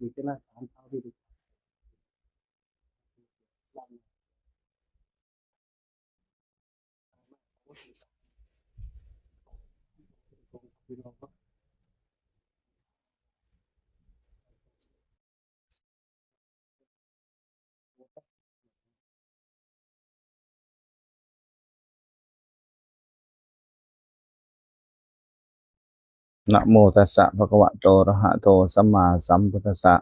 มีเจ้าหน้าสามเท้าที่ดูพี่น้องก็ นะโมตัสสะภะคะวะโตอะระหะโตสัมมาสัมพุทธัสสะ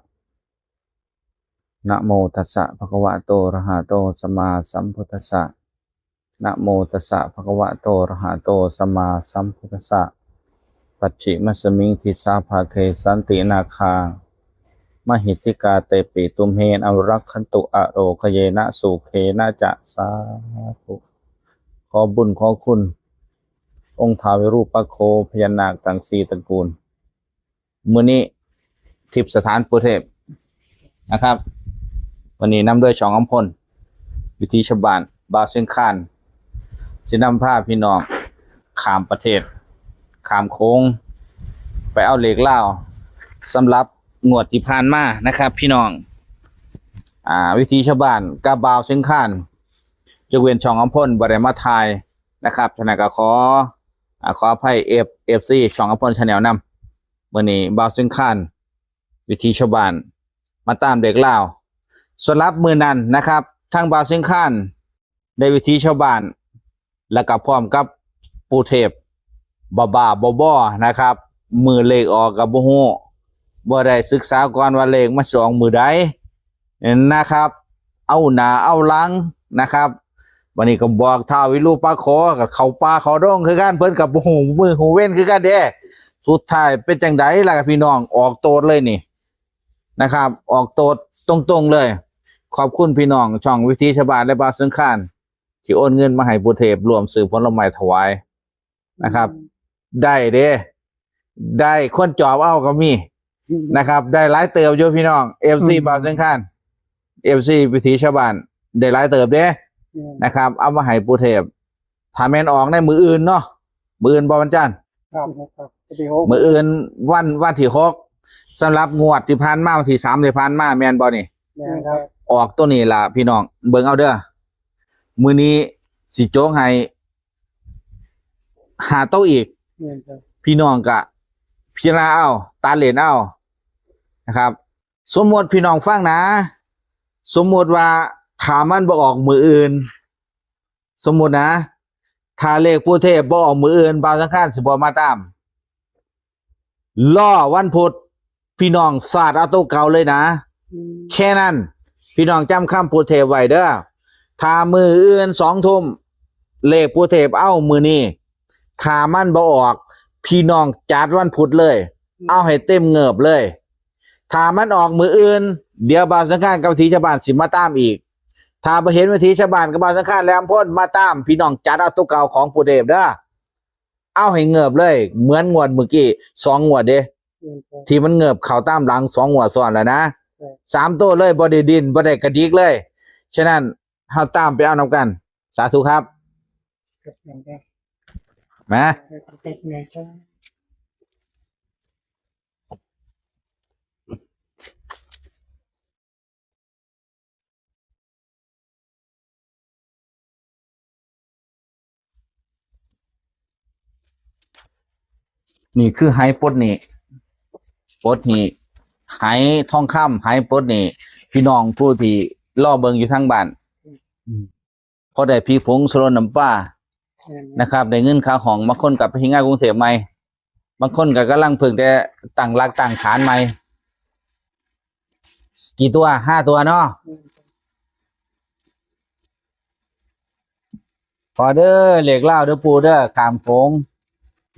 นะโมตัสสะภะคะวะโตอะระหะโตสัมมาสัมพุทธัสสะนะโมตัสสะภะคะวะโตอะระหะโตสัมมาสัมพุทธัสสะปัจฉิมสมิงทิสาภาเทสันตินาคามหิติกาเตปิตุมเฮนอรักขันตุอโรคเยนะสุเคนะจะสาธุขอบุญขอคุณ องค์ท้าววิรูปโคพญานาคต่างสี่ตระกูลมือนี้ทิพสถานปุเทพนะครับ วันนี้นำด้วยช่องอำพล วิธีชบานบาเชียงคานจะนำผ้าพี่น้องขามประเทศ ขามโค้ง ไปเอาเหล็กเล่าสำหรับงวดที่ผ่านมานะครับ พี่น้อง อ่า วิธีชาวบ้านกับบาวเชียงคานยกเว้นช่องอำพลบริมาทายนะครับฉะนั้นก็ขอ ขออภัยเอฟเอฟซีช่องอภพพลชาแนลนำเมื่อนี้บาวซึ่งคานวิธีชาวบ้าน มาตามเด็กเล่าส่วนรับมือนั้นนะครับทางบาวซึ่งคานได้วิธีชาวบ้าน แล้วก็พร้อมกับปูเทพบาบาบอบอนะครับ มือเลขออกกับบ่ฮู้บ่ได้ศึกษาก่อนว่าเลขมาสองมือใดนะครับ เอาหนาเอาลังนะครับ วันนี้ก็บอกท้าววิรูปาขอกับเขาปลาเขาดงคือกันเพิ่นกับหูมือหูเว้นคือกันเด้สุดท้ายเป็นจังไดล่ะครับพี่น้องออกโตดเลยนี่นะครับ ออกโตดตรงๆเลย ขอบคุณพี่น้องช่องวิธีชาวบ้านและบาสังขานที่โอนเงินมาให้บุเทพรวมสื่อผลไม้ถวายนะครับ ได้เด้ได้คนจอบเอาก็มีนะครับ ได้หลายเติบอยู่พี่น้องเอฟซีบาสังขานเอฟซีวิธีชาวบ้านได้หลายเติบเด้ นะครับ เอามาให้ปูเทพถ้าแม่นออกในมืออื่นเนาะมืออื่นบอวันจันทร์ครับครับพี่โฮมืออื่นวันวันที่หกสำหรับงวดที่ผ่านมาวันที่สามที่ผ่านมาแม่นบอนี่แม่ครับออกตัวนี้ล่ะพี่น้องเบิ่งเอาเด้อมือนี้สิโจ้งให้หาโต๊ะอีกแม่ครับพี่น้องกะพิจารณาเอาตาเหรียญเอานะครับ สมมติพี่น้องฟังนะ สมมติว่า ถามันบ่ออกมืออื่น สมมตินะ ถ้าเลขผู้เทพบ่ออกมืออื่นบางสังขารสิบ่มาตามล่อวันพุธพี่น้องสาดเอาตัวเก่าเลยนะ แค่นั้น พี่น้องจำคำผู้เทพไว้เด้อถ้ามืออื่นสองทุ่มเลขผู้เทพเอ้ามือนี้ถ้ามันบ่ออก พี่น้องจัดวันพุธเลย เอาให้เต็มเงิบเลยถ้ามันออกมืออื่น เดี๋ยวบาวสังขารกับวิธีชาวบ้านสิมาตามอีก ถ้าบ่เห็นวิธีชาวบ้านกับบาวสังขารแล้วพ่นมาตามพี่น้องจัดเอาตัวเก่าของผู้เทพเด้อเอาให้เงิบเลย เหมือนงวดเมื่อกี้สองงวดเด้ที่มันเงิบเข่าตามหลังสองหัวซ้อนแล้วนะใช่สามตัวเลยบไดดินบไดกระดิกเลย ฉะนั้นเฮาตามไปเอานำกัน สาธุครับครับแม่ครับมา ครับแม่ครับ นี่คือไฮปลดนี่ปลดนี่ไฮทองคำไฮปลดนี่ พี่น้องผู้ที่ล่อเบิงอยู่ทางบ้านพอได้พี่ผงสโลนน้ำป้าแม่นะครับได้เงินค่าของบางคนกลับไปที่งานกรุงเทพใหม่บางคนก็กำลังเพิ่งแต่ตั้งหลักตั้งฐานใหม่กี่ตัวห้าตัวเนาะพอเด้อเหล็กเหล้าเด้อปูเด้อขามโค้ง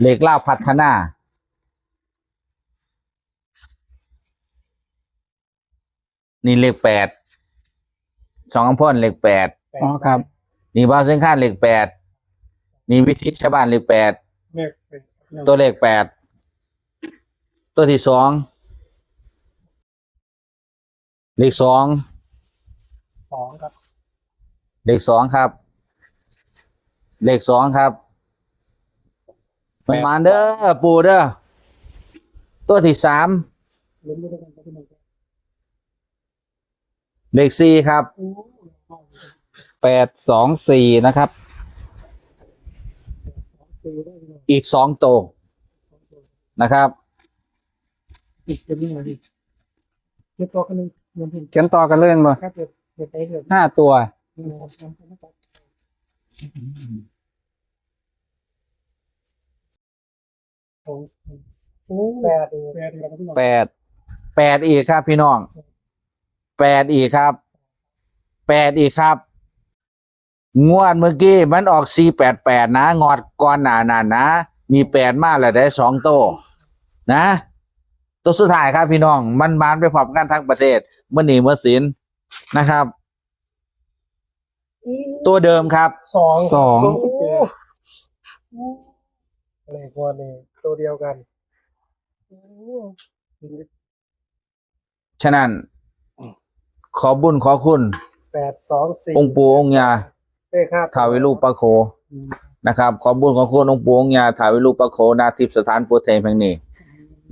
เหล็กเหล้าพัฒนานี่เหล็กแปด สองอำพรเหล็กแปด อ๋อครับ นี่บ้านเส้นข้านเหล็กแปด นี่วิทิตชาวบ้านเหล็กแปดแม่ตัวเลขแปด ตัวที่สอง เลขสอง สองครับ เลขสองครับ เลขสองครับ มันมาเด้อปูเด้อตัวที่สามลุ้นไปด้วยกันไปด้วยกันเลขสี่ครับโอ้แปดสองสี่นะครับตีได้เลยอีกสองโตวนะครับอีกจะมีอะไรอีกเรียบร้อยกันหนึ่งเงินถึงเขียนต่อกันเล่นบ่ครับเดี๋ยวเดี๋ยวไปเถอะห้าตัว นี่นะครับน้ำนะครับโอ้โหแปดแปดครับพี่น้องแปดแปดอีกครับ พี่น้องแปดอีกครับแปดอีกครับ งวดเมื่อกี้มันออกสี่แปดแปดนะ งอดก่อนหนานานนะมีแปดมาแล้วได้สองโตวนะ ตัวสุดท้ายครับพี่น้อง มันมานไปพร้อมกันทั้งประเทศเมื่อหนีเมื่อสินนะครับ ตัวเดิมครับสองสองอะไรกว่านี่ ตัวเดียวกันโอ้ฉะนั้น ขอบุญขอคุณแปดสองสี่องค์ปู่องค์ยาเอ้ยครับท้าววิรูปะโคอืมนะครับ ขอบุญขอคุณองค์ปู่องค์ยาท้าววิรูปะโคนาทิพย์สถานปูเทมแห่งนี้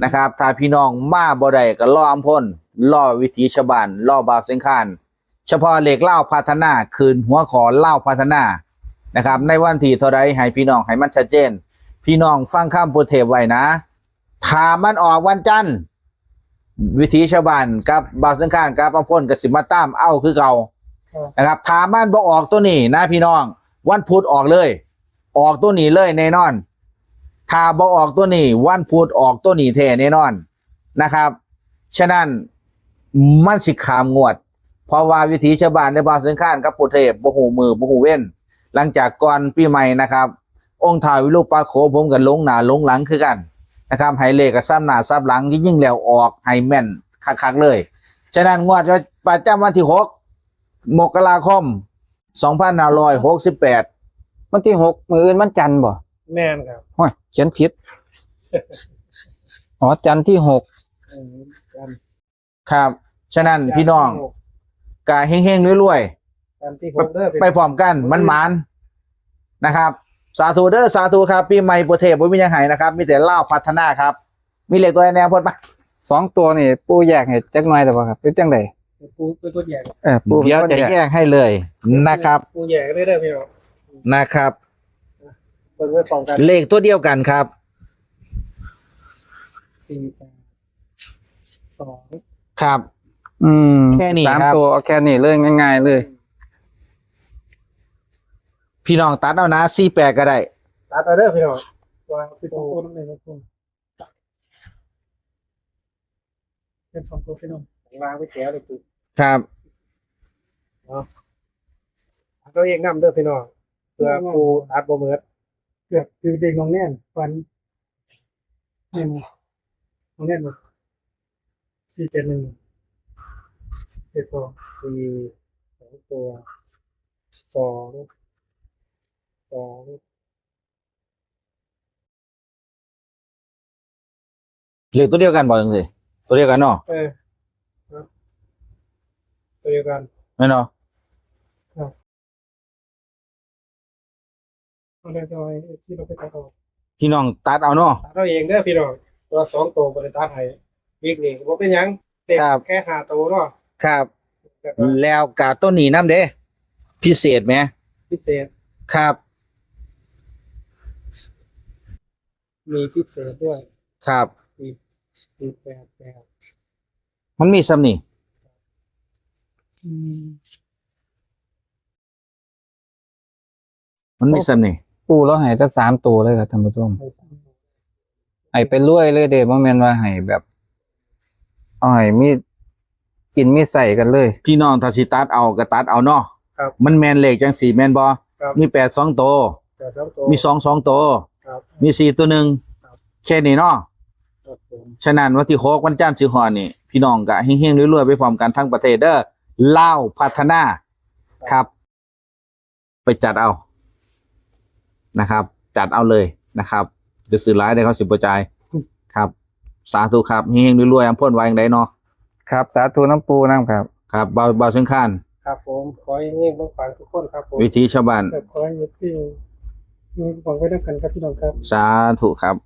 นะครับถ้าพี่น้องมาบ่ได้ก็ล่ออำพลล่อวิถีชาวบ้านล่อบาวเสียงคานเฉพาะเหล็กเล่าพัฒนา คืนหัวขอเล่าพัฒนานะครับ ในวันที่เท่าใดให้พี่น้องให้มันชัดเจน พี่น้องฟังข้ามปูเทพไว้นะถามมันออกวันจันทร์วิถีชาวบ้านกับบาสียงคานกับอำพลกับสิมาตามเอาคือเก่านะครับถามมันบอกออกตัวนี้นะพี่น้อง วันพุธออกเลย ออกตัวนี้เลยแน่นอนถ้าบอกออกตัวนี้ วันพุธออกตัวนี้แท้แน่นอนนะครับ ฉะนั้นมันสิขามงวด เพราะว่าวิถีชาวบ้านในบางสังขารกับโปุเทพบ่หูมือบ่หูเว้น หลังจากก่อนปีใหม่นะครับ องค์ท้าววิรูปาโขผมกันลงหน้าลงหลังคือกันนะครับให้เลขกับซ้ำหน้าซ้ำหลังยิ่งๆแล้วออกให้แม่นคักๆเลย ฉะนั้นงวดประจำวันที่หกมกราคม2568วันที่หกมืออื่นมันจันทร์บ่แม่นครับห้อยเขียนผิดอ๋อจันทร์ที่หกเออจันทร์ครับ ฉะนั้นพี่น้องกาเฮงๆรวยจันทร์ที่หกเด้อๆไปพร้อมกันมันหมานนะครับ สาธุเด้อสาธุครับปีใหม่ประเทศบ่มีหยังไห้นะครับ มีแต่เล่าวพัฒนาครับ มีเหล็กตัวไหนแนวพดปะสองตัวนี่ปูแยกให้จักหน่อยแต่ว่าครับเป็นจังไดปูเป็นตัวใหญ่เออปูเดี๋ยวป็นจะคนแยกให้เลยนะครับปูใหญ่ก็ได้เด้อพี่น้องนะครับเบิ่งไว้ป้องกันเลขตัวเดียวกันครับ สี่แปดสองครับ อืมแค่นี้สามครับ ตัวเอาแค่นี้เลยง่าย ๆ เลย พี่น้องตัดเอานะ48ก็ได้ตัดเอาเด้อพี่น้องวางเป็นสองตัวนั่นเองครับคุณเป็นสองตัวพี่น้องวางไว้แถวเลยปุ๊ครับเราเองนำเด้อพี่น้องเพื่อปูอัดบ่เหมือดเกือบคือเด็กน้องแน่นฟันนี่มั้น้องแน่นบ่สี่เจ็ดหนึ่งเจ็ดสองสี่สองตัวสอง สองเลขตัวเดียวกันบ่จังซี่ตัวเดียวกันเนาะเออครับตัวเดียวกันแม่นเนาะเอาเลยเอาไว้ที่เราไปตัดเอาพี่น้องตัดเอาเนาะตัดเราเองเด้อพี่น้องตัวสองตัวบริษัทไทยวิกนี่บ่เป็นหยังเด็กครับแค่หาตัวเนาะครับแต่ก็แล้วกาต้นนี้น้ำเด้ พิเศษไหมพิเศษครับ มีพิเศษด้วยครับ มีแปดแปดมันมีซ้ำนี่อืมมันมีซ้ำนี่ปูแล้วให้แต่สามตัวเลยครับท่านผู้ชมไปสามตัวให้ไปรวยเลยเด้บ่แม่นว่าให้แบบเอาให้มีกินมีใส่กันเลย พี่น้องถ้าสิตัดเอาก็ตัดเอาเนาะครับ มันแมนเลขจังสี่แมนบอครับมีแปดสองโตวแปดสองตัวมีสองสองโตวครับ มีสี่ตัวหนึ่งครับแค่นี้เนาะครับผมฉะนั้นวันที่หกวันจันทร์สิหอนี่ พี่น้องก็เฮงๆรวยๆไปพร้อมกันทั้งประเทศเด้อเล่าวพัฒนาครับ ไปจัดเอานะครับ จัดเอาเลยนะครับ จะซื้อร้ายได้เขาสิบประจายครับ สาธุครับเฮงๆรวยๆอำพ่นไว้อย่างใดเนาะครับ สาธุน้ำปูน้ำครับ ครับเบาเบาเส้นข้านครับผมขอให้เงี้ยต้องฝันทุกคนครับผมวิธีชาวบ้านแต่ขอให้ที่มี หวังไว้ด้วยกันครับพี่น้องครับ สาธุครับ